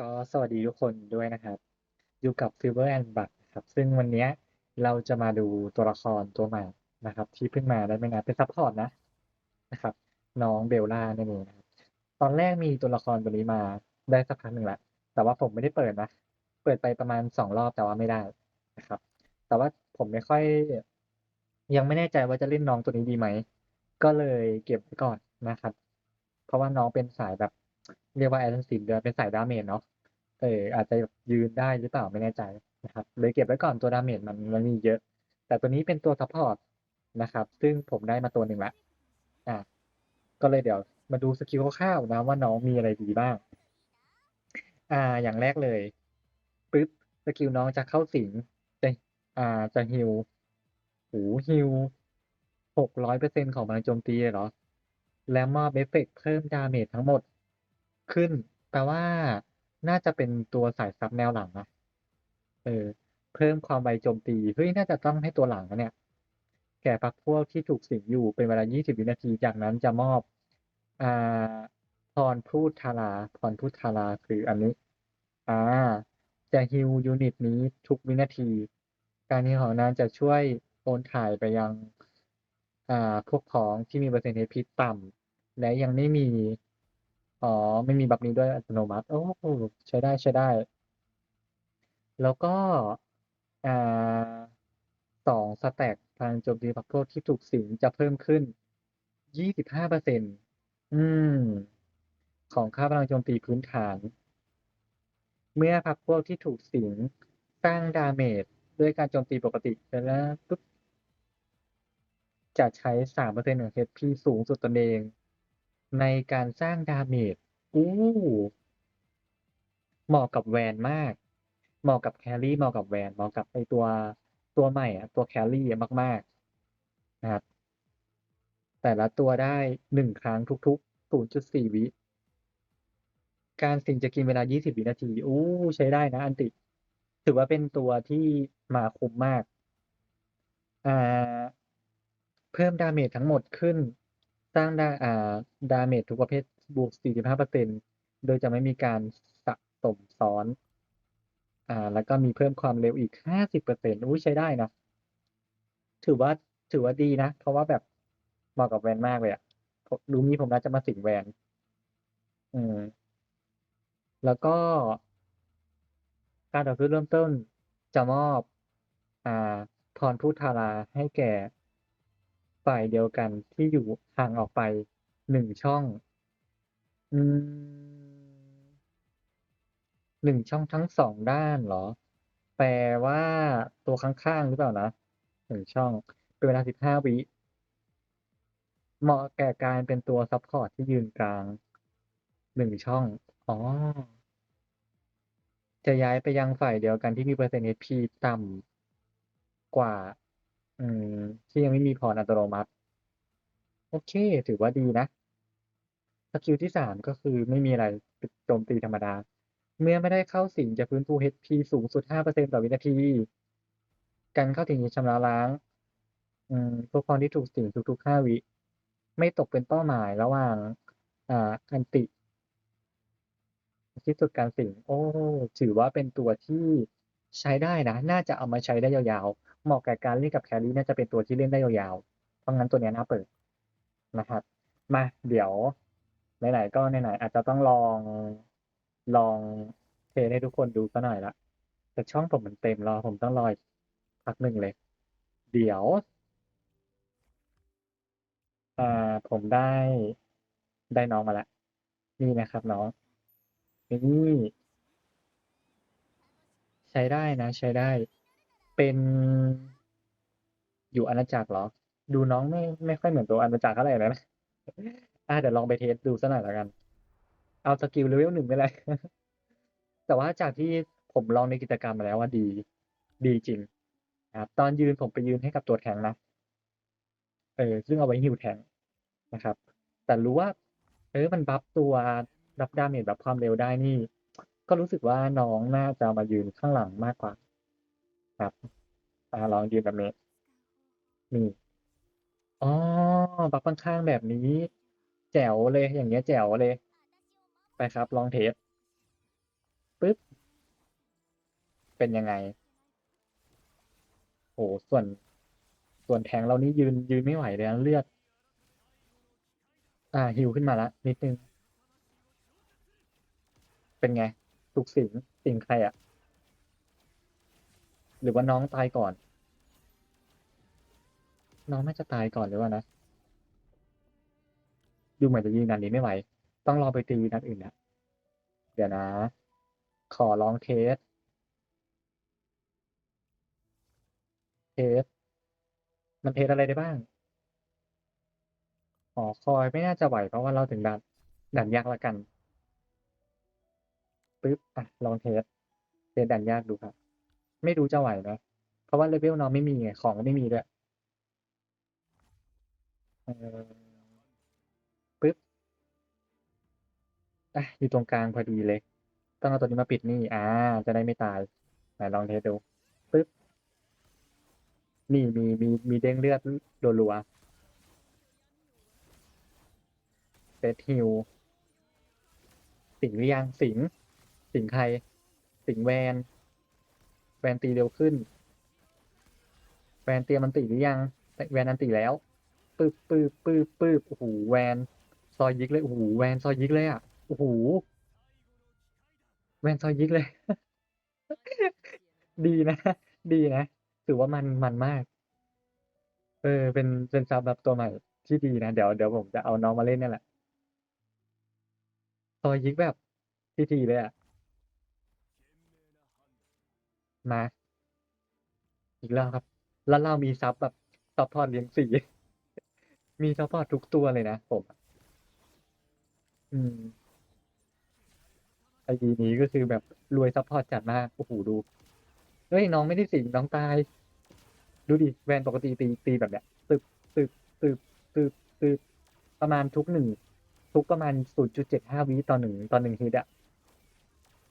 ก็สวัสดีทุกคนด้วยนะครับ อยู่กับ Silver and Blood นะครับ ซึ่งวันนี้เราจะมาดูตัวละครตัวใหม่นะครับ ที่เพิ่งมาได้ไม่นานเป็นซัพพอร์ตนะนะครับ น้องเบลล่านั่นเองนะครับตอนแรกมีตัวละครตัวนี้มาได้สักพักหนึ่งแล้วแต่ว่าผมไม่ได้เปิดนะ เปิดไปประมาณสองรอบแต่ว่าไม่ได้นะครับ แต่ว่าผมไม่ค่อย ยังไม่แน่ใจว่าจะเล่นน้องตัวนี้ดีไหม ก็เลยเก็บไว้ก่อนนะครับ เพราะว่าน้องเป็นสายแบบเรียกว่าแอ s ซินด้วยเป็นสายดาเมจเนาะ เอออาจจะยืนได้หรือเปล่าไม่แน่ใจนะครับเลยเก็บไว้ก่อนตัวดาเมจมันมันมีเยอะ แต่ตัวนี้เป็นตัวซัพพอร์ตนะครับ ซึ่งผมได้มาตัวหนึ่งละอะก็เลยเดี๋ยวมาดูสกิลคร่าวๆนะว่าน้องมีอะไรดีบ้าง อ่า อย่างแรกเลยปึ๊บสกิลน้องจะเข้าสิงจะอ่าจะฮิวโหฮิวหกร้อยเปอร์เซ็นของพลังโจมตีเหรอ และมอบเอฟเฟกเพิ่มดาเมจทั้งหมดขึ้น แปลว่า น่าจะเป็นตัวสายซับแนวหลังนะเออ เพิ่มความไวโจมตี เฮ้ย น่าจะต้องให้ตัวหลังนะเนี่ย แก่พักพวกที่ถูกสิงอยู่เป็นเวลา 20 วินาที จากนั้นจะมอบ อ่า พรพูดทาราพรพูดทาราคืออันนี้ อ่า จะฮิวยูนิตนี้ทุกวินาที การฮิวของนั้นจะช่วยโอนถ่ายไปยัง อ่า พวกพ้องที่มีเปอร์เซ็นต์ HP ต่ำและยังไม่มี อ๋อ ไม่มีบัฟนี้ด้วยอัตโนมัติ โอ้ใช้ได้ใช้ได้ แล้วก็อ่า2สแต็กพลังโจมตีพรรคพวกที่ถูกสิงจะเพิ่มขึ้น25%อืม ของค่าพลังโจมตีพื้นฐาน เมื่อพรรคพวกที่ถูกสิงสร้างดาเมจด้วยการโจมตีปกติเสร็จแล้วปุ๊บจะใช้3%ของ HP สูงสุดตนเอง ในการสร้างดาเมจอู้เหมาะกับแวนมาก เหมาะกับแครี่เหมาะกับแวนเหมาะกับไอตัวตัวใหม่อะตัวแครี่มากๆนะครับแต่ละตัวได้1ครั้งทุกๆ0.4วิ การสิงจะกินเวลา20วินาทีอู้ใช้ได้นะ อันติ ถือว่าเป็นตัวที่มาคุ้มมาก อ่า เพิ่มดาเมจทั้งหมดขึ้น สร้างดาอ่าดาเมจทุกประเภทบวก 45%โดยจะไม่มีการสะสมซ้อน อ่า แล้วก็มีเพิ่มความเร็วอีก 50%อุ๊ยใช้ได้นะ ถือว่าถือว่าดีนะ เพราะว่าแบบเหมาะกับแวนมากเลยอะรูมีผมน่าจะมาสิงแวน อืม แล้วก็ การต่อสู้เริ่มต้นจะมอบ อ่าพรพูทาราให้แก่ ฝ่ายเดียวกันที่อยู่ห่างออกไป1ช่องอืม1ช่องทั้ง2ด้านเหรอ แปลว่าตัวข้างๆหรือเปล่านะ1ช่อง เป็นเวลา15วิเหมาะแก่การเป็นตัวซัปพอร์ตที่ยืนกลาง1ช่อง อ๋อ จะย้ายไปยังฝ่ายเดียวกันที่มีเปอร์เซ็นต์ HP ต่ำกว่า อืม ที่ยังไม่มีพรอัตโนมัติ โอเค ถือว่าดีนะ สกิลที่3ก็คือไม่มีอะไรโจมตีธรรมดา เมื่อไม่ได้เข้าสิงจะฟื้นฟู HP สูงสุด 5%ต่อวินาที การเข้าถึงชำระล้าง อืมพวกพ้องที่ถูกสิงทุกๆ 5 วิ ไม่ตกเป็นเป้าหมายระหว่าง อ่าอันติที่สุดการสิงโอ้ ถือว่าเป็นตัวที่ ใช้ได้นะ น่าจะเอามาใช้ได้ยาวๆ เหมาะกับการเล่นกับแครี่น่าจะเป็นตัวที่เล่นได้ยาวๆ เพราะงั้นตัวนี้น่าเปิดนะครับ มาเดี๋ยวไหนๆก็ไหนๆอาจจะต้องลองลองเทให้ทุกคนดูสักหน่อยล้วแต่ช่องผมมันเต็มรอผมต้องรออีกพักหนึ่งเลย เดี๋ยวอ่าผมได้ได้น้องมาแล้วนี่นะครับน้องนี่ ใช้ได้นะ ใช้ได้ เป็นอยู่อาณาจักรเหรอ?ดูน้องไม่ไม่ค่อยเหมือนตัวอาณาจักรเท่าไรนะอาเดี๋ยวลองไปเทสต์ดูสักหน่อยแล้วกัน เอาสกิล level 1นี่แหละแต่ว่าจากที่ผมลองในกิจกรรมมาแล้วอะดี ดีจริง ครับ ตอนยืนผมไปยืนให้กับตัวแทงนะเออซึ่งเอาไว้ฮีลแทงนะครับ แต่รู้ว่า เออมันบัฟตัวบัฟดาเมจบัฟความเร็วได้นี่ ก็รู้สึกว่าน้องน่าจะมายืนข้างหลังมากกว่า ครับอาลองยืนแบบนี้นี่อ๋อบัฟข้างๆแบบนี้ แจ๋วเลย อย่างเงี้ยแจ๋วเลย ไปครับ ลองเทสปึ๊บ เป็นยังไงโอ้ส่วน ส่วนแทงเรานี่ยืนยืนไม่ไหวเลยนะเลือด อ่าฮิวขึ้นมาแล้วนิดนึง เป็นไง ถูกสิงสิงใครอะหรือว่าน้องตายก่อน น้องน่าจะตายก่อนหรือว่านะ ดูเหมือนจะยิงนันนี้ไม่ไหว ต้องรอไปตีนัดอื่นนะเดี๋ยวนะ ขอลองเทส เทส มันเทสอะไรได้บ้างหอคอยไม่น่าจะไหวเพราะว่าเราถึงด่านด่านยากละกัน ปึ๊บอะลองเทสเทสด่านยากดูครับ ไม่รู้จะไหวไหมเพราะว่าเลเวลน้องไม่มีไงของก็ไม่มีด้วยเออปึ๊บอะอยู่ตรงกลางพอดีเลย ต้องเอาตัวนี้มาปิดนี่ อ่า จะได้ไม่ตายไหนลองเทสดูปึ๊บนี่มีมีมีเด้งเลือดรัวๆเซตฮิลสิงหรือยังสิง สิงใคร สิงแวน แวนตีเร็วขึ้น แวนเตรียมมันตีหรือยัง แวนอันตีแล้วปึ๊บปึ๊บปึ๊บปึ๊บโอ้โหแวน ซอยยิกเลยโอ้โหแวนซอยยิกเลยอะโอ้โหแวนซอยยิกเลย ดีนะ ดีนะถือว่ามันมันมาก เออ เป็นเป็นซับแบบตัวใหม่ที่ดีนะ เดี๋ยวเดี๋ยวผมจะเอาน้องมาเล่นนี่แหละซอยยิกแบบที่ดีเลยอะ มา อีกแล้วครับแล้วเรามีซับแบบซัพพอร์ตเลี้ยงสีมีซัพพอร์ตทุกตัวเลยนะผมอะอืมไอดีนี้ก็คือแบบรวยซัพพอร์ตจัดมากโอ้โหดูเฮ้ยน้องไม่ได้สิงน้องตาย ดูดิแวนปกติตีตีแบบเนี้ยตึบตึบตึบตึบตึบประมาณทุกหนึ่งทุกประมาณศูนย์จุดเจ็ดห้าวิต่อหนึ่งต่อหนึ่งฮิตอะ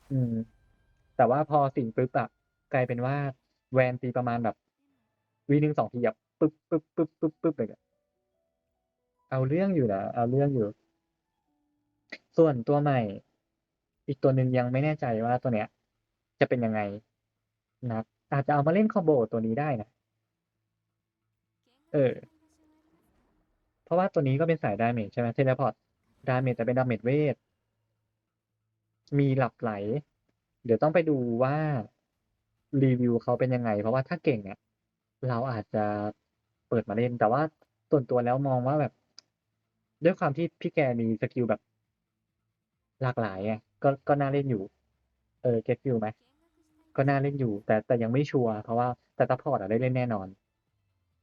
อืม แต่ว่าพอสิงปึ๊บอะ กลายเป็นว่าแวนตีประมาณแบบวีหนึ่งสองทีอะปึ๊บปึ๊บปึ๊บปึ๊บปึ๊บเลยอะเอาเรื่องอยู่นะเอาเรื่องอยู่ ส่วนตัวใหม่ อีกตัวหนึ่งยังไม่แน่ใจว่าตัวเนี้ย จะเป็นยังไงนะอาจจะเอามาเล่นคอมโบตัวนี้ได้นะเออ เพราะว่าตัวนี้ก็เป็นสายดาเมจใช่ไหมเทเลพอร์ตดาเมจแต่เป็นดาเมจเวทมีหลับไหล เดี๋ยวต้องไปดูว่า รีวิวเขาเป็นยังไง เพราะว่าถ้าเก่งเนี่ยเราอาจจะเปิดมาเล่น แต่ว่าส่วนตัวแล้วมองว่าแบบ ด้วยความที่พี่แกมีสกิลแบบ หลากหลายไงก็ก็น่าเล่นอยู่ เออเก็ตฟิลไหมก็น่าเล่นอยู่ แต่แต่ยังไม่ชัวร์เพราะว่าแต่ซัพพอร์ตอะได้เล่นแน่นอน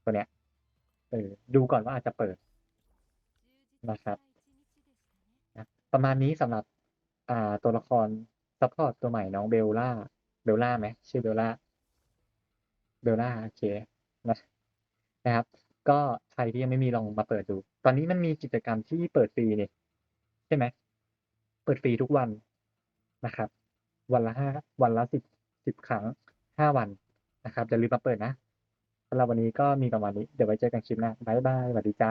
ตัวเนี้ย เออ ดูก่อนว่าอาจจะเปิดนะครับนะประมาณนี้สำหรับ อ่าตัวละครซัพพอร์ตตัวใหม่น้องเบลล่า เบลล่าไหมชื่อเบลล่าเบลล่าโอเคนะนะครับ ก็ใครที่ยังไม่มีลองมาเปิดดู ตอนนี้มันมีกิจกรรมที่เปิดฟรีนี่ใช่ไหมเปิดฟรีทุกวันนะครับ วันละห้าวันละสิบสิบครั้งห้าวันนะครับอย่าลืมมาเปิดนะสำหรับวันนี้ก็มีประมาณนี้ เดี๋ยวไว้เจอกันคลิปหน้า บ๊ายบายสวัสดีจ้า